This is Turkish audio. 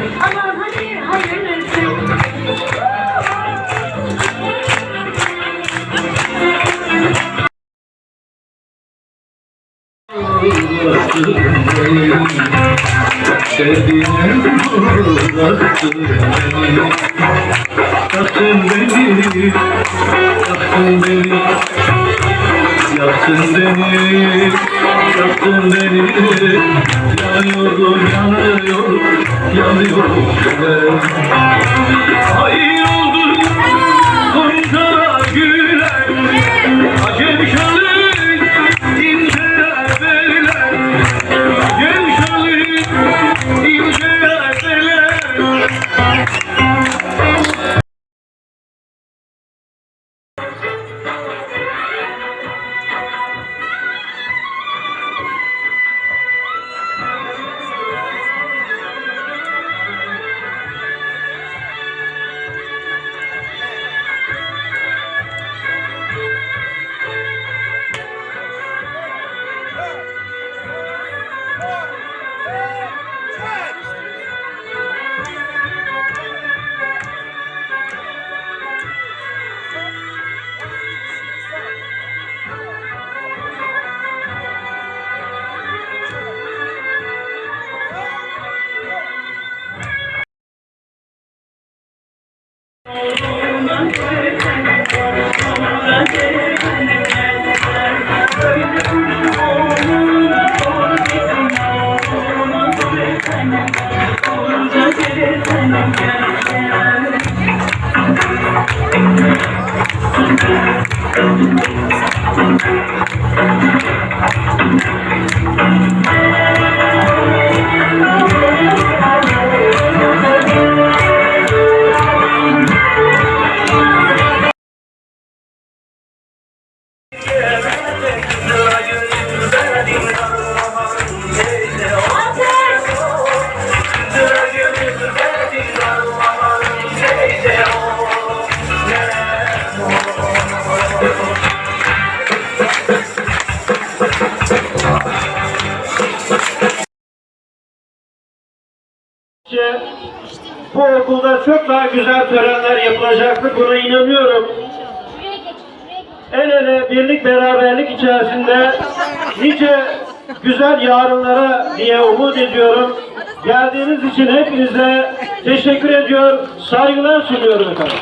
Ama hani hayırlısı. Sevdiğim uzattı beni Yaktın beni, yaktın beni Yaktın beni Yaktın beni Yanıyorum yanıyorum Yanıyorum. Ben Thank you. Bu okulda çok daha güzel törenler yapılacaktır. Buna inanıyorum. El ele birlik beraberlik içerisinde nice güzel yarınlara diye umut ediyorum. Geldiğiniz için hepinize teşekkür ediyor, saygılar sunuyorum efendim.